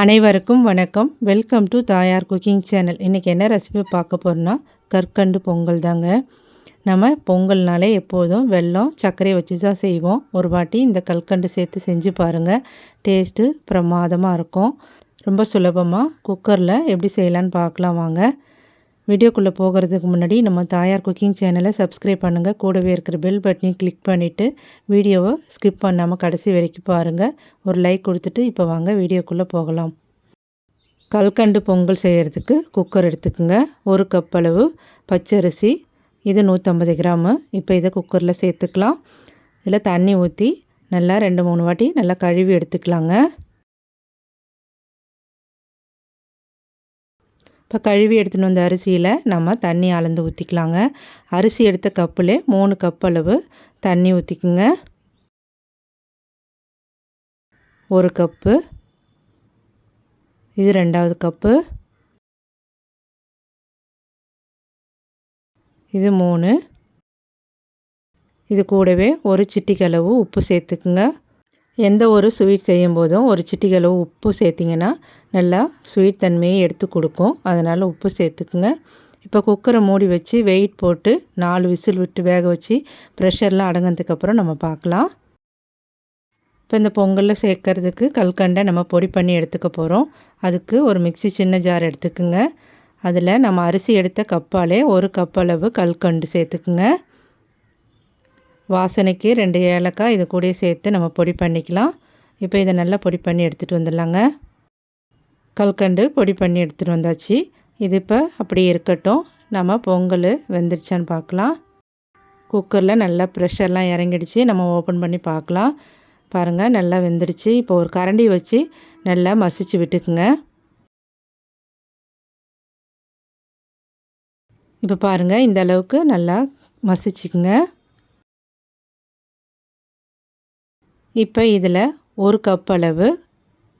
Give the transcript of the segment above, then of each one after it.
அனைவருக்கும் வணக்கம். Welcome to Thaayar cooking channel இன்றைக்கி என்ன ரெசிபி பார்க்க போகிறோன்னா கற்கண்டு பொங்கல் தாங்க. நம்ம பொங்கல்னாலே எப்போதும் வெல்லம் சர்க்கரை வச்சு தான் செய்வோம். ஒரு வாட்டி இந்த கல்கண்டு சேர்த்து செஞ்சு பாருங்கள் டேஸ்ட்டு பிரமாதமாக இருக்கும். ரொம்ப சுலபமாக குக்கரில் எப்படி செய்யலான்னு பார்க்கலாம் வாங்க. வீடியோக்குள்ளே போகிறதுக்கு முன்னாடி நம்ம தாயார் குக்கிங் சேனலை சப்ஸ்கிரைப் பண்ணுங்கள் கூடவே இருக்கிற பெல் பட்டனையும் கிளிக் பண்ணிவிட்டு வீடியோவை ஸ்கிப் பண்ணாமல் கடைசி வரைக்கும் பாருங்கள் ஒரு லைக் கொடுத்துட்டு இப்போ வாங்க வீடியோக்குள்ளே போகலாம். கல்கண்டு பொங்கல் செய்கிறதுக்கு குக்கர் எடுத்துக்கோங்க. ஒரு கப் அளவு பச்சரிசி இது நூற்றம்பது கிராமு. இப்போ இதை குக்கரில் சேர்த்துக்கலாம். இதில் தண்ணி ஊற்றி நல்லா ரெண்டு மூணு வாட்டி நல்லா கழுவி எடுத்துக்கலாங்க. இப்போ கழுவி எடுத்துகிட்டு வந்த அரிசியில் நம்ம தண்ணி அளந்து ஊற்றிக்கலாங்க அரிசி எடுத்த கப்பில் மூணு கப் அளவு தண்ணி ஊற்றிக்குங்க ஒரு கப்பு. இது ரெண்டாவது கப்பு. இது மூணு. இது கூடவே ஒரு சிட்டிக்களவு உப்பு சேர்த்துக்குங்க. எந்த ஒரு ஸ்வீட் செய்யும் போதும் ஒரு சிட்டிகளவு உப்பு சேர்த்திங்கன்னா நல்லா ஸ்வீட் தன்மையை எடுத்து கொடுக்கும். அதனால் உப்பு சேர்த்துக்குங்க. இப்போ குக்கரை மூடி வச்சு வெயிட் போட்டு நாலு விசில் விட்டு வேக வச்சு ப்ரெஷர்லாம் அடங்கினதுக்கப்புறம் நம்ம பார்க்கலாம். இப்போ இந்த பொங்கலில் சேர்க்கறதுக்கு கல்கண்டை நம்ம பொடி பண்ணி எடுத்துக்க போகிறோம் அதுக்கு ஒரு மிக்சி சின்ன ஜார் எடுத்துக்குங்க. அதில் நம்ம அரிசி எடுத்த கப்பாலே ஒரு கப் அளவு கல்கண்டு சேர்த்துக்குங்க. வாசனைக்கு ரெண்டு ஏலக்காய் இது கூட சேர்த்து நம்ம பொடி பண்ணிக்கலாம். இப்போ இதை நல்லா பொடி பண்ணி எடுத்துகிட்டு வந்துடலாங்க. கல்கண்டு பொடி பண்ணி எடுத்துகிட்டு வந்தாச்சு. இது இப்போ அப்படி இருக்கட்டும். நம்ம பொங்கல் வெந்துருச்சான்னு பார்க்கலாம். குக்கரில் நல்லா ப்ரெஷர்லாம் இறங்கிடுச்சு. நம்ம ஓப்பன் பண்ணி பார்க்கலாம். பாருங்கள் நல்லா வெந்துடுச்சு இப்போ ஒரு கரண்டி வச்சு நல்லா மசிச்சு விட்டுக்குங்க. இப்போ பாருங்கள் இந்த அளவுக்கு நல்லா மசிச்சுக்குங்க. இப்போ இதில் ஒரு கப் அளவு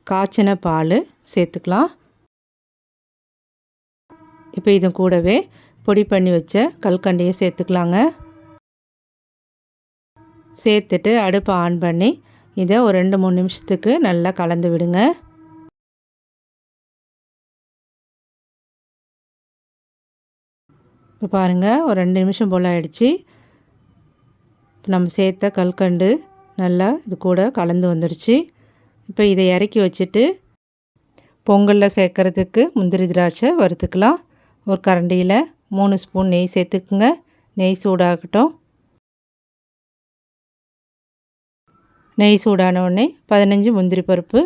காய்ச்சின பால் சேர்த்துக்கலாம். இப்போ இது கூடவே பொடி பண்ணி வச்ச கல்கண்டையை சேர்த்துக்கலாங்க. சேர்த்துட்டு அடுப்பை ஆன் பண்ணி இதை ஒரு ரெண்டு மூணு நிமிஷத்துக்கு நல்லா கலந்து விடுங்க. இப்போ பாருங்கள் ஒரு ரெண்டு நிமிஷம் போல் ஆகிடுச்சி நம்ம சேர்த்த கல்கண்டு நல்லா இது கூட கலந்து வந்துடுச்சு. இப்போ இதை இறக்கி வச்சுட்டு பொங்கலில் சேர்க்குறதுக்கு முந்திரி திராட்சை வறுத்துக்கலாம். ஒரு கரண்டியில் மூணு ஸ்பூன் நெய் சேர்த்துக்குங்க. நெய் சூடாகட்டும். நெய் சூடான உடனே பதினஞ்சு முந்திரி பருப்பு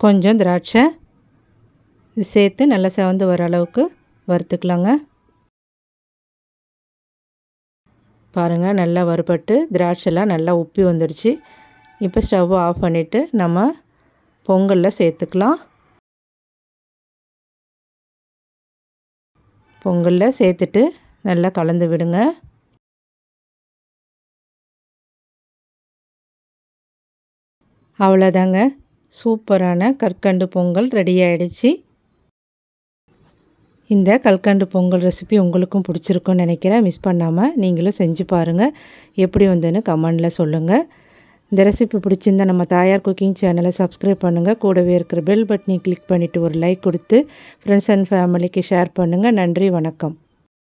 கொஞ்சம் திராட்சை. இது சேர்த்து நல்லா செவந்து வர அளவுக்கு வறுத்துக்கலாங்க. பாருங்கள் நல்லா வறுபட்டு திராட்சைலாம் நல்லா உப்பி வந்துடுச்சு இப்போ ஸ்டவ் ஆஃப் பண்ணிவிட்டு நம்ம பொங்கலில் சேர்த்துக்கலாம். பொங்கலில் சேர்த்துட்டு நல்லா கலந்து விடுங்க. அவ்வளோதாங்க. சூப்பரான கற்கண்டு பொங்கல் ரெடி ஆகிடுச்சு இந்த கல்கண்டு பொங்கல் ரெசிபி உங்களுக்கும் பிடிச்சிருக்குன்னு நினைக்கிறேன். மிஸ் பண்ணாமல் நீங்களும் செஞ்சு பாருங்கள் எப்படி வந்ததுன்னு கமெண்டில் சொல்லுங்கள் இந்த ரெசிபி பிடிச்சிருந்தா நம்ம தாயார் குக்கிங் சேனலை சப்ஸ்கிரைப் பண்ணுங்கள் கூடவே இருக்கிற பெல் பட்டனை கிளிக் பண்ணிவிட்டு ஒரு லைக் கொடுத்து ஃப்ரெண்ட்ஸ் அண்ட் ஃபேமிலிக்கு ஷேர் பண்ணுங்கள் நன்றி வணக்கம்.